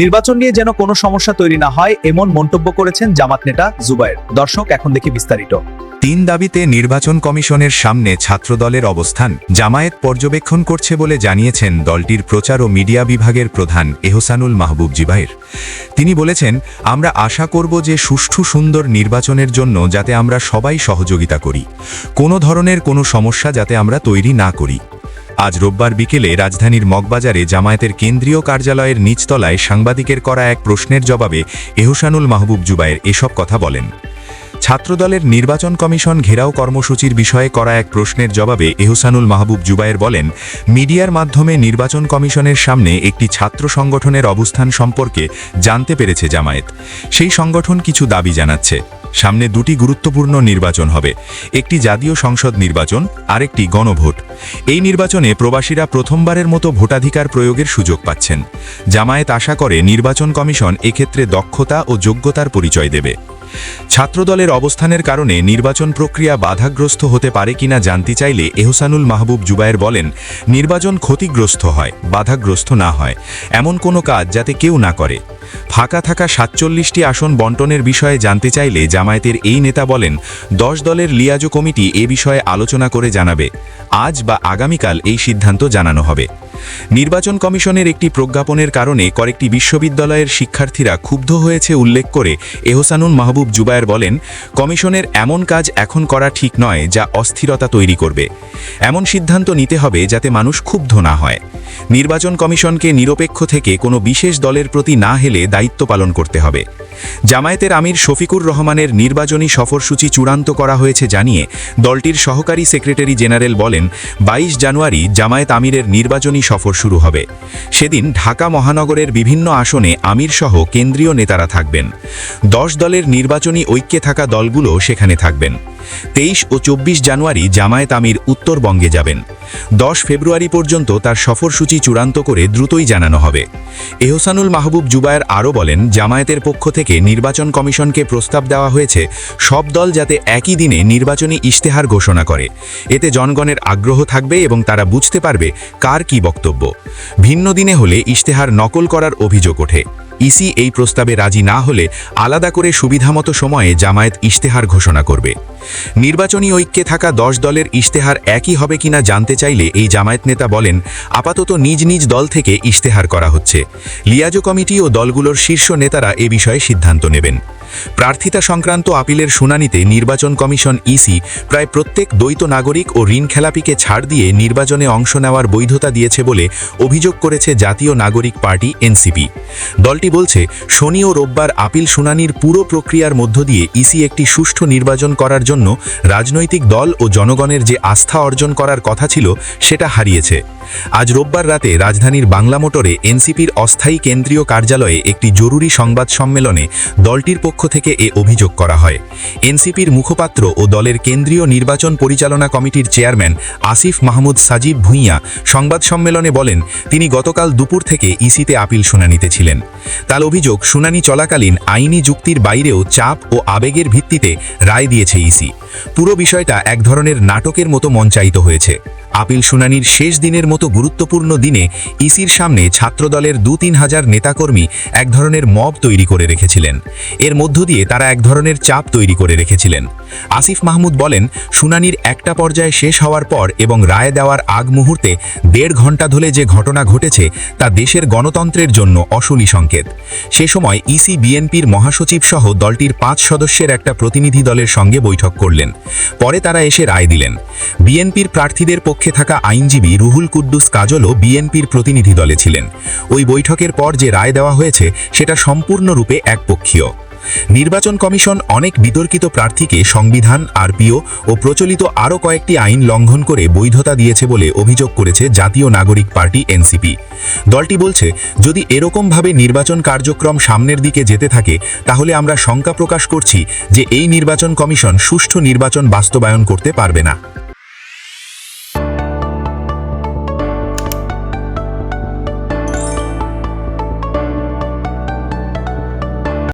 নির্বাচন নিয়ে যেন কোনো সমস্যা তৈরি না হয়, এমন মন্তব্য করেছেন জামাত নেতা জুবায়ের। দর্শক, এখন দেখি বিস্তারিত। তিন দাবিতে নির্বাচন কমিশনের সামনে ছাত্রদলের অবস্থান, জামায়াত পর্যবেক্ষণ করছে বলে জানিয়েছেন দলটির প্রচার ও মিডিয়া বিভাগের প্রধান এহসানুল মাহবুব জিবাইর তিনি বলেছেন, আমরা আশা করব যে সুষ্ঠু সুন্দর নির্বাচনের জন্য যাতে আমরা সবাই সহযোগিতা করি। কোনো ধরনের কোনো সমস্যা যাতে আমরা তৈরি না করি। আজ রোববার বিকেলে রাজধানীর মগবাজারে জামায়াতের কেন্দ্রীয় কার্যালয়ের নিচতলায় সাংবাদিকের করা এক প্রশ্নের জবাবে এহসানুল মাহবুব জুবায়ের এসব কথা বলেন। ছাত্রদলের নির্বাচন কমিশন ঘেরাও কর্মসূচির বিষয়ে করা এক প্রশ্নের জবাবে এহসানুল মাহবুব জুবায়ের বলেন, মিডিয়ার মাধ্যমে নির্বাচন কমিশনের সামনে একটি ছাত্র সংগঠনের অবস্থান সম্পর্কে জানতে পেরেছে জামায়াত। সেই সংগঠন কিছু দাবি জানাচ্ছে। সামনে দুটি গুরুত্বপূর্ণ নির্বাচন হবে, একটি জাতীয় সংসদ নির্বাচন, আরেকটি গণভোট। এই নির্বাচনে প্রবাসীরা প্রথমবারের মতো ভোটাধিকার প্রয়োগের সুযোগ পাচ্ছেন। জামায়াত আশা করে নির্বাচন কমিশন এক্ষেত্রে দক্ষতা ও যোগ্যতার পরিচয় দেবে। ছাত্রদলের অবস্থানের কারণে নির্বাচন প্রক্রিয়া বাধাগ্রস্ত হতে পারে কিনা জানতে চাইলে এহসানুল মাহবুব জুবায়ের বলেন, নির্বাচন ক্ষতিগ্রস্ত হয়, বাধাগ্রস্ত না হয়, এমন কোনো কাজ যাতে কেউ না করে। ফাঁকা থাকা সাতচল্লিশটি আসন বন্টনের বিষয়ে জানতে চাইলে জামায়াতের এই নেতা বলেন, দশ দলের লিয়াজো কমিটি এ বিষয়ে আলোচনা করে জানাবে। আজ বা আগামীকাল এই সিদ্ধান্ত জানানো হবে। নির্বাচন কমিশনের একটি প্রজ্ঞাপনের কারণে কয়েকটি বিশ্ববিদ্যালয়ের শিক্ষার্থীরা ক্ষুব্ধ হয়েছে উল্লেখ করে এহসানুল মাহবুব জুবায়ের বলেন, কমিশনের এমন কাজ এখন করা ঠিক নয় যা অস্থিরতা তৈরি করবে। এমন সিদ্ধান্ত নিতে হবে যাতে মানুষ ক্ষুব্ধ না হয়। নির্বাচন কমিশনকে নিরপেক্ষ থেকে কোনো বিশেষ দলের প্রতি না হেলে দায়িত্ব পালন করতে হবে। জামায়াতের আমির শফিকুর রহমানের নির্বাচনী সফরসূচি চূড়ান্ত করা হয়েছে জানিয়ে দলটির সহকারী সেক্রেটারি জেনারেল বলেন ২২ জানুয়ারি জামায়াত আমিরের নির্বাচনী সফর শুরু হবে। সেদিন ঢাকা মহানগরের বিভিন্ন আসনে আমির সহ কেন্দ্রীয় নেতারা থাকবেন। দশ দলের নির্বাচনী ঐক্যে থাকা দলগুলো সেখানে থাকবেন। তেইশ ও চব্বিশ জানুয়ারি জামায়াত আমির উত্তরবঙ্গে যাবেন। দশ ফেব্রুয়ারি পর্যন্ত তার সফরসূচি চূড়ান্ত করে দ্রুতই জানানো হবে। এহসানুল মাহবুব জুবায়ের আরও বলেন, জামায়াতের পক্ষ থেকে নির্বাচন কমিশনকে প্রস্তাব দেওয়া হয়েছে, সব দল যাতে একই দিনে নির্বাচনী ইশতেহার ঘোষণা করে। এতে জনগণের আগ্রহ থাকবে এবং তারা বুঝতে পারবে কার কি বক্তব্য। ভিন্ন দিনে হলে ইশতেহার নকল করার অভিযোগ ওঠে। ইসি এই প্রস্তাবে রাজি না হলে আলাদা করে সুবিধামতো সময়ে জামায়াত ইশতেহার ঘোষণা করবে। নির্বাচনী ঐক্যে থাকা দশ দলের ইশতেহার একই হবে কিনা জানতে চাইলে এই জামায়াত নেতা বলেন, আপাতত নিজ নিজ দল থেকে ইশতেহার করা হচ্ছে। লিয়াজো কমিটি ও দলগুলোর শীর্ষ নেতারা এ বিষয়ে সিদ্ধান্ত নেবেন। প্রার্থিতা সংক্রান্ত আপিলের শুনানিতে নির্বাচন কমিশন ইসি প্রায় প্রত্যেক দ্বৈত নাগরিক ও ঋণ খেলাপিকে ছাড় দিয়ে নির্বাচনে অংশ নেওয়ার বৈধতা দিয়েছে বলে অভিযোগ করেছে জাতীয় নাগরিক পার্টি এনসিপি। দলটি বলছে, শনি ও রোববার আপিল শুনানির পুরো প্রক্রিয়ার মধ্য দিয়ে ইসি একটি সুষ্ঠু নির্বাচন করার জন্য রাজনৈতিক দল ও জনগণের যে আস্থা অর্জন করার কথা ছিল, সেটা হারিয়েছে। আজ রোববার রাতে রাজধানীর বাংলা মোটরে এনসিপির অস্থায়ী কেন্দ্রীয় কার্যালয়ে একটি জরুরি সংবাদ সম্মেলনে দলটির পক্ষ থেকে এ অভিযোগ করা হয়। এনসিপির মুখপাত্র ও দলের কেন্দ্রীয় নির্বাচন পরিচালনা কমিটির চেয়ারম্যান আসিফ মাহমুদ সাজিব ভুঁইয়া সংবাদ সম্মেলনে বলেন, তিনি গতকাল দুপুর থেকে ইসিতে আপিল শুনানিতে ছিলেন। তার অভিযোগ, শুনানি চলাকালীন আইনি যুক্তির বাইরেও চাপ ও আবেগের ভিত্তিতে রায় দিয়েছে ইসি। পুরো বিষয়টা এক ধরনের নাটকের মতো মঞ্চায়িত হয়েছে। আপিল শুনানির শেষ দিনের মতো গুরুত্বপূর্ণ দিনে ইসির সামনে ছাত্রদলের দু তিন হাজার নেতাকর্মী এক ধরনের মব তৈরি করে রেখেছিলেন। এর মধ্য দিয়ে তারা এক ধরনের চাপ তৈরি করে রেখেছিলেন। আসিফ মাহমুদ বলেন, শুনানির একটা পর্যায়ে শেষ হওয়ার পর এবং রায় দেওয়ার আগ মুহূর্তে দেড় ঘণ্টা ধরে যে ঘটনা ঘটেছে তা দেশের গণতন্ত্রের জন্য অসলি সংকেত। সে সময় ইসি, বিএনপির মহাসচিব সহ দলটির পাঁচ সদস্যের একটা প্রতিনিধি দলের সঙ্গে বৈঠক করলেন। পরে তারা এসে রায় দিলেন। বিএনপির প্রার্থীদের পক্ষে থাকা আইনজীবী রুহুল কুদ্দুস কাজলও বিএনপির প্রতিনিধি দলে ছিলেন। ওই বৈঠকের পর যে রায় দেওয়া হয়েছে, সেটা সম্পূর্ণরূপে একপক্ষীয়। নির্বাচন কমিশন অনেক বিতর্কিত প্রার্থীকে সংবিধান, আরপিও ও প্রচলিত আরও কয়েকটি আইন লঙ্ঘন করে বৈধতা দিয়েছে বলে অভিযোগ করেছে জাতীয় নাগরিক পার্টি এনসিপি। দলটি বলছে, যদি এরকমভাবে নির্বাচন কার্যক্রম সামনের দিকে যেতে থাকে, তাহলে আমরা শঙ্কা প্রকাশ করছি যে এই নির্বাচন কমিশন সুষ্ঠু নির্বাচন বাস্তবায়ন করতে পারবে না।